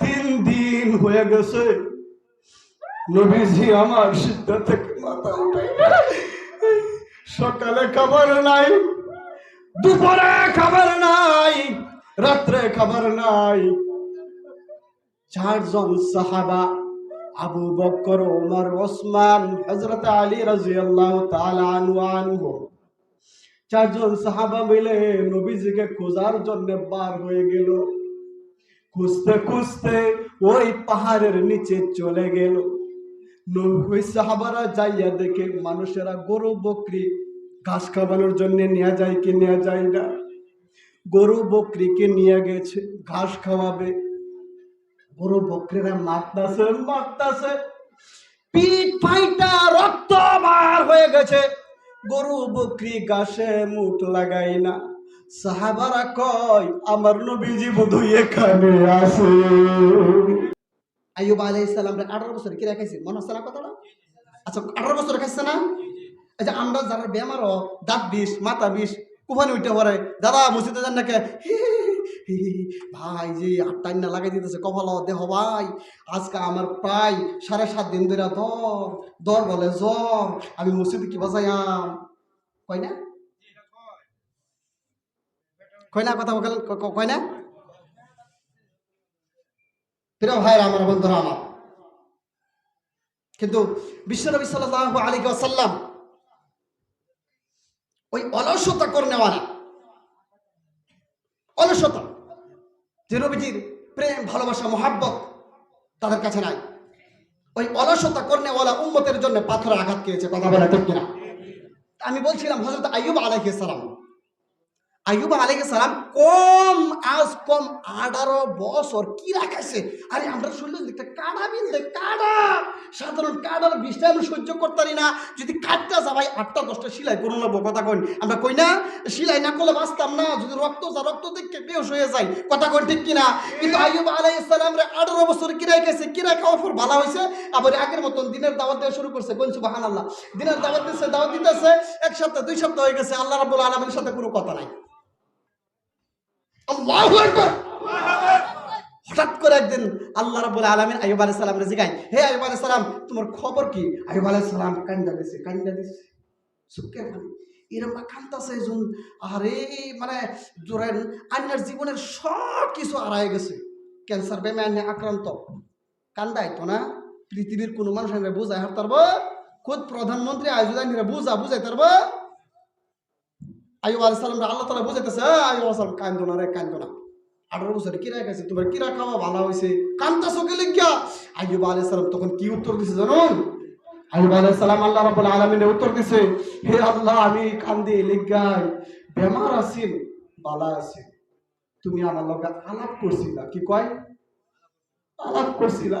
তিন দিন হয়ে গেছে। নবীজি আমার সিদ্ধা থেকে মাথা উঠে সকালে খাবার নাই, দুপুরে খাবার নাই, রাত্রে খাবার নাই। চারজন সাহাবা, আবু বকর ওমর ওসমান হজরত আলী আনহু আনহু। চারজন সাহাবা মিলে নবীজিকে খোঁজার জন্য বার হয়ে গেল। খুঁজতে খুঁজতে ওই পাহাড়ের নিচে চলে গেল। ওই সাহাবারা যাইয়া দেখে মানুষেরা গরু, বকরি, ঘাস খাওয়ানোর জন্য নিয়ে যায় কি নেওয়া যায় না। গরু, বকরিকে নিয়ে গেছে, ঘাস খাওয়াবে। গরু, বকরিরা মারতাছে মারতাছে। পিঠ ফাইটা রক্ত বার হয়ে গেছে। গরু, বকরি, ঘাসে মুখ লাগাই না। সাহাবারা কয়, আমার নবীজি বধু এখানে আছে। আইয়ুব আলাইহিস সালাম আঠারো বছর কি রেখেছে মনে হচ্ছে না কথাটা? আচ্ছা আঠারো বছর রেখেছে না? আচ্ছা আমরা যারা বেমার দাঁত বিষ, মাথা বিষ, কুফানি উঠে পড়ে, দাদা, মসজিদে যান নাকি? ভাই, যে আটটা না লাগাই দিতেছে, কপাল দেহ, ভাই। আজকে আমার প্রায় সাড়ে সাত দিন ধরে দর দর বলে জ্বর। আমি মসজিদে কি বাজাইয়াম? কয় না? কয় না কথা বলেন ক- ক- কয় না প্রিয় ভাইরা আমার বন্ধুরা, আমার। কিন্তু বিশ্বনবী সাল্লাল্লাহু আলাইহি ওয়াসাল্লাম ওই অলসতা করে নেওয়া না অলসতা, যে নবীজির প্রেম, ভালোবাসা, মহাব্বত তাদের কাছে নাই। ওই অলসতা কর্নেওয়ালা উম্মতের জন্য পাথরে আঘাত খেয়েছে, কথা বলা ঠিক কিনা? আমি বলছিলাম হজরত আইয়ুব আলাইহিস সালাম আইয়ুব আলাইহিস সালাম কম আজ কম আঠারো বছর কি রাখাইছে? আরে আমরা শুনলাম একটা কাড়া বিনতে, কাড়া! সাধারণ কাড়ার বিষটা আমি সহ্য করতারি না। যদি কাটটা যা ভাই আটটা দশটা সিলাই করুন না কথা কইন। আমরা কই না? সিলাই না করলে বাঁচতাম না। যদি রক্ত যা রক্ত দেখে বেহস হয়ে যায়। কথা কইন ঠিক কিনা? কিন্তু আইয়ুব আলাইহিস সালাম রে আঠারো বছর কি রাখাইছে? কি রাখা অফর ভালো হয়েছে আবার আগের মতন দিনের দাওয়াত দেওয়া শুরু করছে। কোন সুবহানাল্লাহ। দিনের দাওয়াত দিচ্ছে দাওয়াত দিতেছে, এক সপ্তাহ, দুই সপ্তাহ হয়ে গেছে। আল্লাহ রাব্বুল আলামিনের সাথে কোনো কথা নাই। আল্লাহু হঠাৎ করে একদিন আল্লাহ রাব্বুল আলামিন আইয়ুব আলাইহিস সালাম রে জিগাই হে আইয়ুব আলাইহিস সালাম, তোমার খবর কি? আইয়ুব আলাইহিস সালাম কান্দা দিছে কান্দা দিছে। সুখের পানি এরকম কান্দাছে জুন আরে মানে জোরেন আন্যার জীবনের সব কিছু হারায় গেছে। ক্যান্সার বেমানে আক্রান্ত। কান্দাই তো না? পৃথিবীর কোনো মানুষ বুঝাই হার তারব খোদ প্রধানমন্ত্রী আয়োজন বুঝা বুঝাই তারব আইয়ুব আলাইহিস সালাম আল্লাহ তালা বুঝাইতেছে আইয়ুব আলাইহিস সালাম, কান্দো না রে, কান্দো না। আঠারো বছরে কিরা গেছে তোমার কিরা খাওয়া ভালো হয়েছে কান্তা চোখে লিখিয়া? আইয়ুব আলাইহিস সালাম তখন কি উত্তর দিছে জানুন? আইয়ুব আলাইহিস সালাম আল্লাহ রাব্বুল আলামিনের উত্তর দিছে, হে আল্লাহ, আমি কান্দি লিগাই বেমার আছেন বালা আছে। তুমি আমার লগে আলাপ করছিলা। কি কয়? আলাপ করছিলা।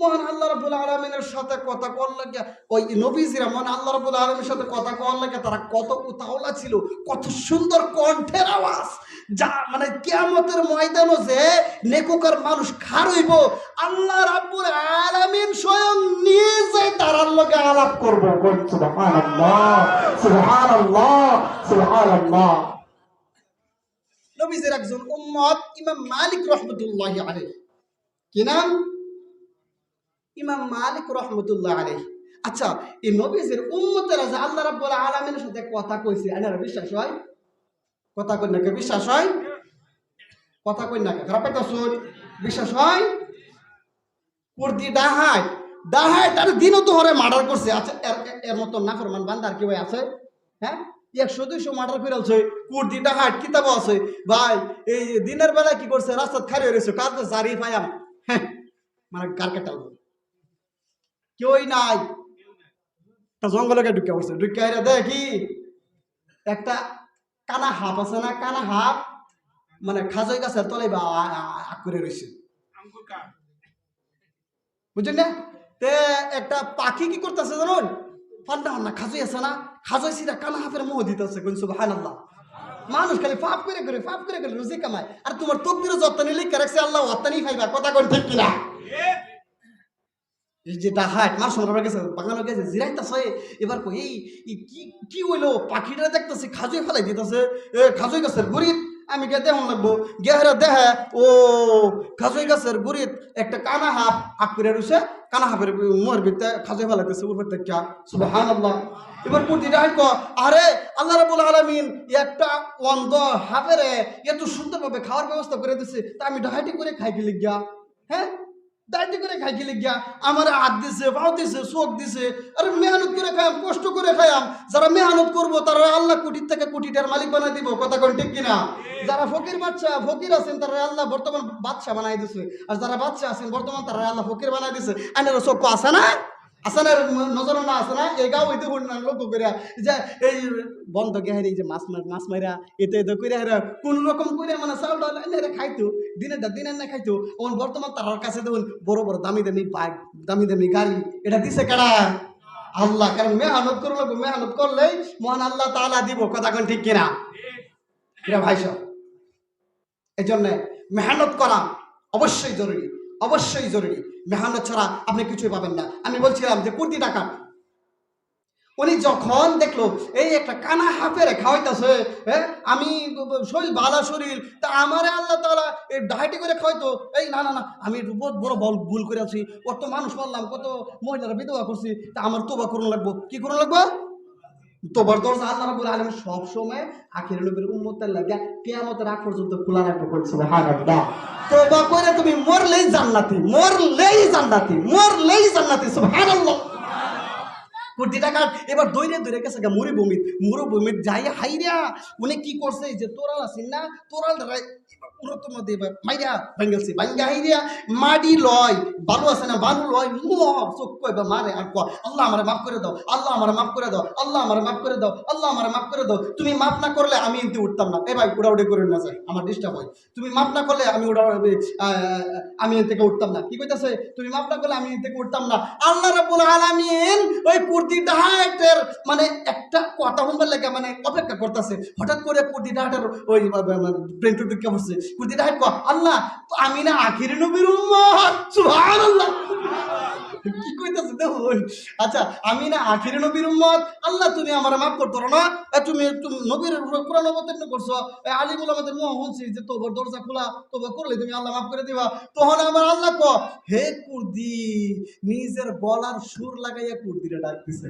মহান আল্লাহ রাব্বুল আলামিনের সাথে কথা কল লাগে, ওই নবীজিরা মহান আল্লাহ রাব্বুল আলামিনের সাথে কথা কল লাগে, তারা কত উতাওলা ছিল, কত সুন্দর কণ্ঠের আওয়াজ। যা মানে কিয়ামতের ময়দানও যে নেকুকার মানুষ খার হইব, আল্লাহ রাব্বুল আলামিন স্বয়ং নিজে তারার লগে আলাপ করব। সুবহানাল্লাহ। নবীজির একজন উম্মত, ইমাম মালিক রহমতুল্লাহি আলাইহি। কি নাম? ইমাম মালিক রহমতুল্লাহ আলাইহি। আচ্ছা এই নবীজির উম্মতেরা যে আল্লাহ রাব্বুল আলামিনের সাথে কথা কইছে, এনারা বিশ্বাস হয়? কথা কই নাকি বিশ্বাস হয়? কথা কই নাকি খারাপ একটা শুন বিশ্বাস হয়? কুর্দি ডাহাই ডাহাই তার দিনও তো হরে মার্ডার করছে। আচ্ছা এর, এর- মতো নাফরমান বান্দার কি ভাই আছে? হ্যাঁ? একশো, দুইশো মার্ডার করে আছে কুর্দি ডাহাই কিতাব আছে। ভাই, এই দিনের বেলা কি করছে? রাস্তা খারি রয়েছে। কাজ জারি পাইয়াম হ্যাঁ মানে কার কাটাল কেউই নাই। তা জঙ্গলে ঢুকে পড়ছে। ঢুকে আইরা দেখি একটা কানা হাফ আছে না কানা হাফ মানে খাজই গাছের তলে বা আ- আ- আ করে রয়েছে বুঝলেন না? তে একটা পাখি কি করতেছে জানুন? ফান্ডা না খাজই আছে না? খাজই সিরা কানা হাফের মোহ দিতেছে কোন সুবহানাল্লাহ। মানুষ খালি ফাপ করে করে ফাপ করে করে রুজি কামায়। আর তোমার তকদিরও যত্ন নিলে রাখছে আল্লাহ অত্তানি ফাইবা? কথা কোন ঠিক কিনা? যে ডাহাট মার সঙ্গে গেছে বাঙালো গেছে, জিরাইতাছে। এবার কই, এই কি কি হইল? পাখিটা দেখতেছে, খাজুই ফেলাই দিতেছে। খাজুই গাছের গরিব আমি কে দেহন লাগবো। গেহরা দেহে, ও, খাজুই গাছের গরিব একটা কানা হাফ হাফ করে রইছে। কানা হাফের মোর ভিতরে খাজুই ফেলাইতেছে, উপর থেকে সুবহানাল্লাহ। এবার প্রতিটা হাইক, আরে, আল্লাহ রাবুল আলমিন একটা অন্ধ হাফেরে এত সুন্দরভাবে খাওয়ার ব্যবস্থা করে দিছে, তা আমি ডাহাইটি করে খাই গেলি গিয়া হ্যাঁ? ডাইটি করে খাই গেলে গিয়া আমার হাত দিছে, পাও দিছে, চোখ দিছে। আরে মেহনত করে খাইয়াম, কষ্ট করে খাইয়াম। যারা মেহনত করব, তারা আল্লাহ কুটির থেকে কোটিটার মালিক বানাই দিব। কথা কোন ঠিক কিনা? যারা ফকির বাচ্চা ফকির আছেন, তারা আল্লাহ বর্তমান বাচ্চা বানাই দিছে। আর যারা বাচ্চা আছেন, বর্তমান তারা আল্লাহ ফকির বানাই দিছে। আইনের চোখ আছে না? আছে না নজর না আছে না, এই গাও হইতে না, লক্ষ্য করিয়া যে, এই বন্ধ গেহারি যে মাছ মাছ মাইরা, এতে এতে কইরা হেরা, কোন রকম করে মানে চাউল ডাল এনে খাইতো দিনের দা দিনের না খাইতো। ওন বর্তমান তার কাছে দেখুন, বড় বড় দামি দামি বাইক, দামি দামি গাড়ি, এটা দিছে কারা? আল্লাহ, কারণ মেহনত করলে মেহনত করলেই মহান আল্লাহ তাআলা দিব, কথা কোন ঠিক কিনা? এটা ভাই সব? এই জন্যে মেহনত করা অবশ্যই জরুরি অবশ্যই জরুরি। মেহনত ছাড়া আপনি কিছুই পাবেন না। আমি বলছিলাম যে কোটি টাকা। উনি যখন দেখল, এই একটা কানা হাফেরে খাওয়াইতেছে হ্যাঁ আমি শরীর ভালো শরীর, তা আমারে আল্লাহ তালা এই ডায়েটি করে খাওয়াইতো। এই না না না, আমি বহুত বড় বল ভুল করে আছি। কত মানুষ মারলাম কত মহিলারা বিধবা করছি, তা আমার তোবা করুন লাগবো। কি করুন লাগবো? তোবার দরজা আল্লাহ রাব্বুল আলামিন সব সময় আখির নবীর উম্মতের লাগা কিয়ামতের আগ পর্যন্ত খোলা রাখতে করছে সুবহানাল্লাহ। তোবা করে তুমি মরলেই জান্নাতি মরলেই জান্নাতি মরলেই জান্নাতি, সুবহানাল্লাহ। কোটি টাকা। এবার দৈরে দৈরে গেছে গা মরুভূমিত মরুভূমিত যাই হাইরা, উনি কি করছে যে তোরাল আছেন না, তোরাল এবার মাইরা হাইরা লয় আছে না লয় এবার মারে আর আল্লাহ মাফ করে দাও, আল্লাহ আমারে মাফ করে দাও, আল্লাহ করে দাও, আল্লাহ করে দাও, তুমি মাফ না করলে আমি এনতে উঠতাম না। এ ভাই, উড়াউড়ি করে না যায়, আমার ডিস্টার্ব হয়। তুমি মাফ না করলে আমি উড়া আমি এন থেকে উঠতাম না। কি কইতাছে? তুমি মাফ না করলে আমি এন থেকে উঠতাম না। আল্লাহ রাব্বুল আলামিন, ওই মানে একটা কথা শুনবার লেগে মানে অপেক্ষা করতেছে। হঠাৎ করে কুর্তি ডাহাটের ওই ব্রেন টু ঢুকে পড়ছে। কুর্তি ডাহাট কর আল্লাহ আমি না আখির নবীর উম্মত! সুবহানাল্লাহ! কি আচ্ছা আমি না আখির নবীর উম্মত। আল্লাহ, তুমি আমার মাফ করতো না। তুমি নবীর অবতীর্ণ করছ। আমাদের মোহ যে তোবর দরজা খোলা তোবা করলে তুমি আল্লাহ মাফ করে দিবা। তখন আমার আল্লাহ ক হে কুর্দি, নিজের গলার সুর লাগাইয়া কুর্দিরে ডাক দিছে।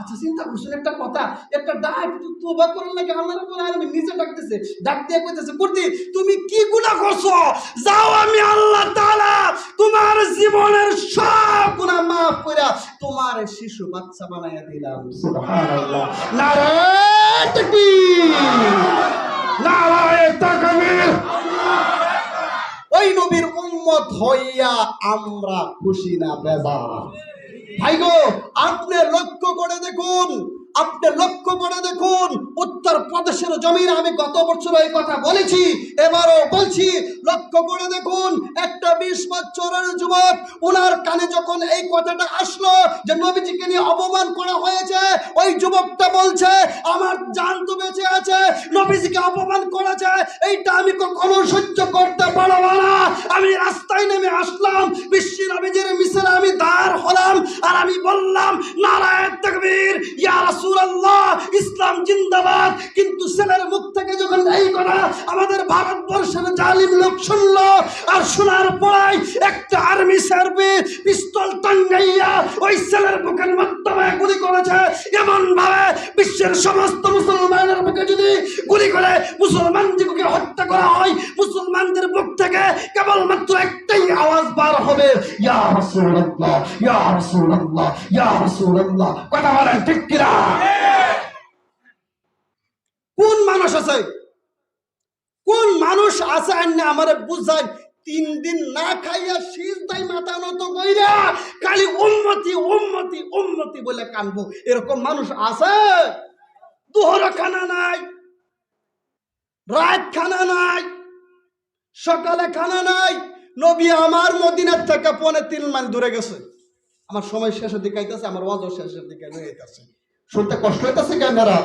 আচ্ছা চিন্তা করছেন, একটা কথা, একটা ডাক তোবা করার লাগে আল্লাহ রাব্বুল আলামিন নিজে ডাক দিছে ডাক দিয়ে কইতেছে কুর্দি তুমি কি গুনাহ করছ? যাও আমি আল্লাহ তাআলা তোমার জীবনের সব গুনাহ মাফ কইরা তোমার শিশু বাচ্চা বানাইয়া দিলাম। ওই নবীর উম্মত হইয়া আমরা খুশি না, বেজার। ভাই গো, আপনি লক্ষ্য করে দেখুন, আপনি লক্ষ্য করে দেখুন উত্তর প্রদেশের জমিন আমি গত বছর এই কথা বলেছি, এবারও বলছি, লক্ষ্য করে দেখুন, একটা বিশ বছরের যুবক ওনার কানে যখন এই কথাটা আসলো যে নবীজিকে নিয়ে অপমান করা হয়েছে বলছে, আমার জান তো বেঁচে আছে, নবীজিকে অপমান করেছে, এইটা আমি কখনো সহ্য করতে পারব না। আমি রাস্তায় নেমে আসলাম বিশ্ব নবীজির মিশনে আমি দাঁড় হলাম, আর আমি বললাম, নারায়ণ তকবীর, ইয়া রাসূলুল্লাহ, ইসলাম জিন্দাবাদ। কিন্তু ছেলের মুখ থেকে যখন এই কথা আমাদের ভারতবর্ষের জালিম লোক শুনলো, আর শোনার পরে একটা আর্মি সার্ভে পিস্তল টাঙ্গাইয়া ওই ছেলের বুকের মাধ্যমে গুলি করেছে এমন ভাবে বিশ্বের সমস্ত মুসলমানের বুকে যদি গুলি করে মুসলমানদিগকে হত্যা করা হয়, মুসলমানদের বুক থেকে কেবলমাত্র একটাই আওয়াজ বার হবে কথা বলেন, ঠিক কিনা? কোন মানুষ আছে? কোন মানুষ আছে আমারে বুঝাই তিন দিন না খাইয়া সিজদাই মাথা নত কইরা খালি উম্মতি উম্মতি উম্মতি বলে কানবো। এরকম মানুষ আছে? দুহর খানা নাই রাত খানা নাই সকালে খানা নাই। নবী আমার মদিনার থেকে পনে তিন মাইল দূরে গেছে। আমার সময় শেষের দিকে আইতেছে, আমার ওয়াজও শেষের দিকে শুনতে কষ্ট হইতেছে ক্যামেরা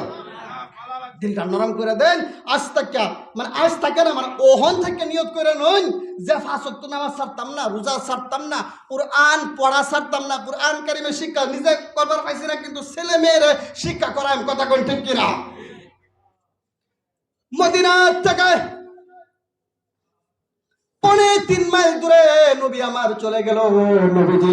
দিলটা নরম করে দেন, আজ থেকে মানে আজ থেকে না মানে ওহন থেকে নিয়ত করে নন যে ফাঁসক্ত নামাজ ছাড়তাম না, রোজা ছাড়তাম না, কোরআন পড়া ছাড়তাম না, কোরআন কারিমে শিক্ষা নিজে করবার পাইছি না, কিন্তু ছেলে মেয়ের শিক্ষা করা আমি কথা কোন ঠিক কিনা? মদিনার থেকে পনে তিন মাইল দূরে নবী আমার চলে গেল, নবীজি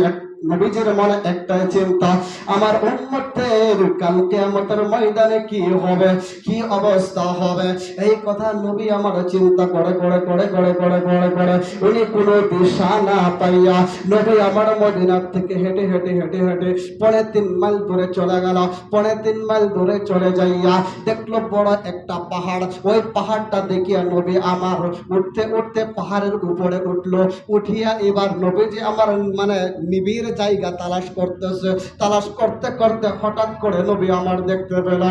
নবীজির মনে একটাই চিন্তা, আমার উম্মতের কালকে আমাদের ময়দানে কি হবে, কি অবস্থা হবে? এই কথা নবী আমার চিন্তা করে করে করে করে করে করে করে, উনি কোনো দিশা না পাইয়া নবী আমার মদিনার থেকে হেঁটে হেঁটে হেঁটে হেঁটে পরে তিন মাইল দূরে চলে গেল। পরে তিন মাইল দূরে চলে যাইয়া দেখল বড় একটা পাহাড়। ওই পাহাড়টা দেখিয়া নবী আমার উঠতে উঠতে পাহাড়ের উপরে উঠল। উঠিয়া এবার নবী যে আমার মানে নিবিড় জায়গা তালাশ করতেছে। তালাশ করতে করতে হঠাৎ করে নবী আমার দেখতে পেল।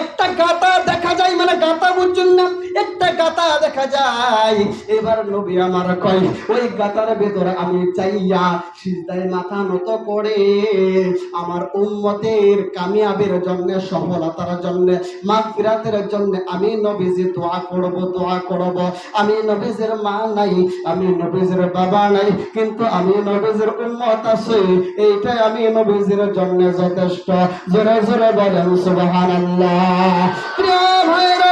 একটা গাতা দেখা যায় মানে গাতা বুঝছেন না, একটা গাতা দেখা যায়। এবার নবী আমার কয়, ওই গাতার ভেতরে আমি চাইয়া সিজদায় মাথা নত করে আমার উম্মতের কামিয়াবের জন্য, সফলতার জন্য, মাগফিরাতের জন্য আমি নবীজি দোয়া করব দোয়া করব। আমি নবীজির মা নাই, আমি নবীজির বাবা নাই, কিন্তু আমি নবীজির উম্মত আছে। এইটাই আমি নবীজির জন্য যথেষ্ট। জোরে জোরে বলেন, সুবহানাল্লাহ। প্রিয় ভাইরা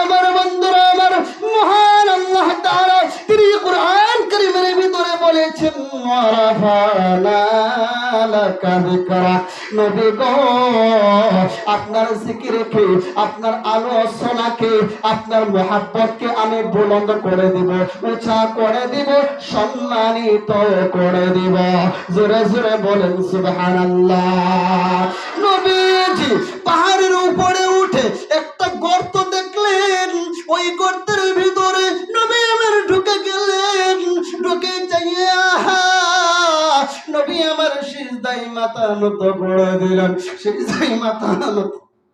আপনার জিকিরকে, আপনার আলোচনাকে, আপনার মহাব্বতকে আমি বুলন্দ করে দিব, উঁচা করে দিব, সম্মানিত করে দিব। জোরে জোরে বলেন, সুবহানাল্লাহ। নবীজি, পাহাড়ের উপরে একটা গর্ত দেখলেন। ওই গর্তের ভিতরে নবী আমার ঢুকে গেলেন। ঢুকে যাইয়া নবী আমার সিজদাই মাথা নত বড় দিলেন। সিজদাই মাথা নত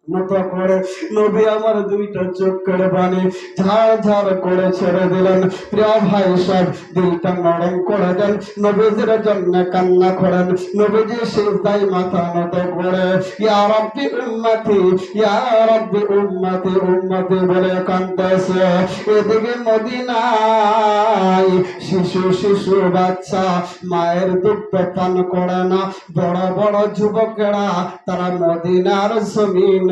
নত করে নবী আমার দুইটা চোখ করে বানি ঝাড় ঝাড় করে ছেড়ে দিলেন। প্রিয় ভাই সব দিলটা নরম করে দেন। নবীজির জন্য কান্না করেন। নবীজি মাথা করে বলে কাঁদতেছে। এদিকে শিশু শিশু, বাচ্চা মায়ের দুধ পান করে না। বড় বড় যুবকেরা তারা মদিনার জমিনে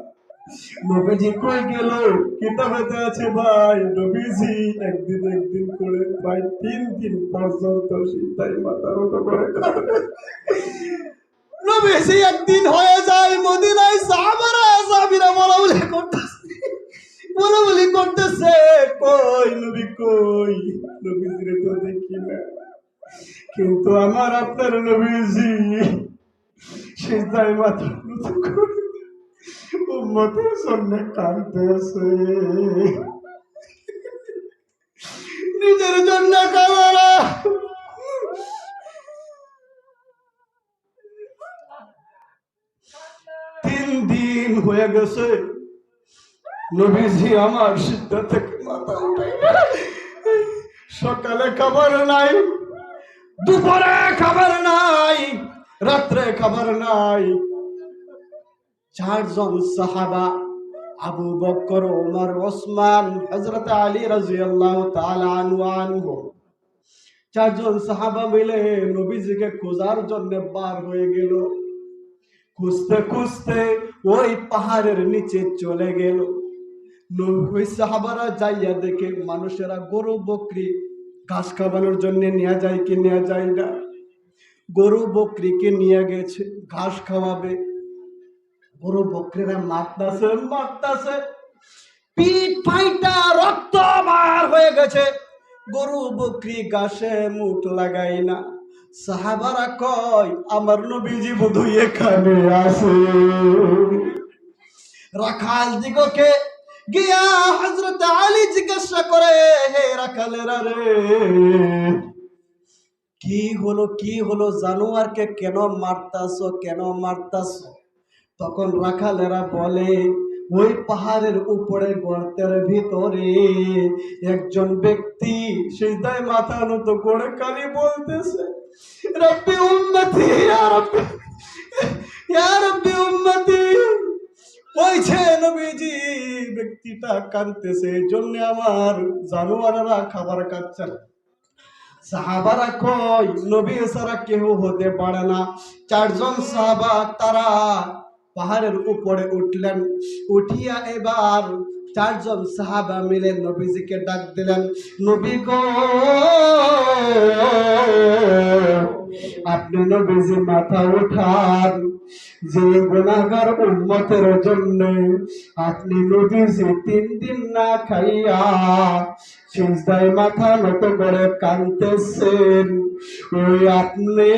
নবীজি কই গেল? কিতাবেতে আছে ভাই, নবীজি একদিন একদিন করে প্রায় তিন দিন পর্যন্ত সিদ্ধাই মাথার মতো করে। নবীজি একদিন হয়ে যায় মদিনায়, সাহাবারা সাহাবিরা বলা করতেছে। বলা বলি করতেছে, কই নবী কই? নবীজিরে তো দেখি না। কিন্তু আমার আপনার নবীজি সিদ্ধাই মাথা মতো করে। নিজের জন্য কামারা তিন দিন হয়ে গেছে। নবীজি আমার সিদ্ধা থেকে মাথা উঠে সকালে খাবার নাই, দুপুরে খাবার নাই, রাত্রে খাবার নাই। চারজন সাহাবা, আবু বকর ওমর ওসমান হজরত আলী রাজিয়াল্লাহু আনহু চারজন সাহাবা মিলে নবীজিকে খোঁজার জন্য বার হয়ে গেল। খুঁজতে খুঁজতে ওই পাহাড়ের নিচে চলে গেল। ওই সাহাবারা যাইয়া দেখে মানুষেরা গরু, বকরি, ঘাস খাওয়ানোর জন্য নিয়ে যায় কি নিয়ে যায় না। গরু, বকরিকে নিয়ে গেছে, ঘাস খাওয়াবে। গরু বকরিরা মারতাছে মারতাছে। পিঠ ফাইটা রক্ত বার হয়ে গেছে। গরু বকরি ঘাসে মুখ লাগাই না। সাহাবারা কয়, আমার নবীজি বোধহয় এখানে আছে। রাখাল দিগকে গিয়া হজরত আলী জিজ্ঞাসা করে, হে রাখালেরা রে, কি হলো কি হলো? জানোয়ারকে কেন মারতাছো কেন মারতাছো? তখন রাখালেরা বলে, ওই পাহাড়ের উপরে গর্তের ভিতরে একজন ব্যক্তি সিজদায় মাথা নত করে কালি বলতেছে, রব্বি উম্মতি রব্বি, ইয়া রব্বি নবীজি ব্যক্তিটা কাঁদতেছে, এই জন্য আমার জানোয়াররা খাবার খাচ্ছে সাহাবারা কই নবী ছাড়া কেউ হতে পারে না। চারজন সাহাবা তারা পাহাড়ের উপরে উঠলেন। উঠিয়া এবার চারজন সাহাবা মিলে নবীজিকে ডাক দিলেন নবী গো! আপনি নবীজি মাথা উঠান, যে গুণাগার উম্মতের জন্য আপনি নবীজি তিন দিন না খাইয়া সিজদায় মাথা নত করে কাঁদতেছেন। ওই আপনি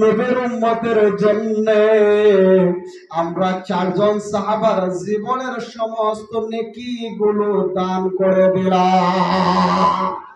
নবীর উম্মতের জন্য আমরা চারজন সাহাবার জীবনের সমস্ত নেকি গুলো দান করে দিলাম।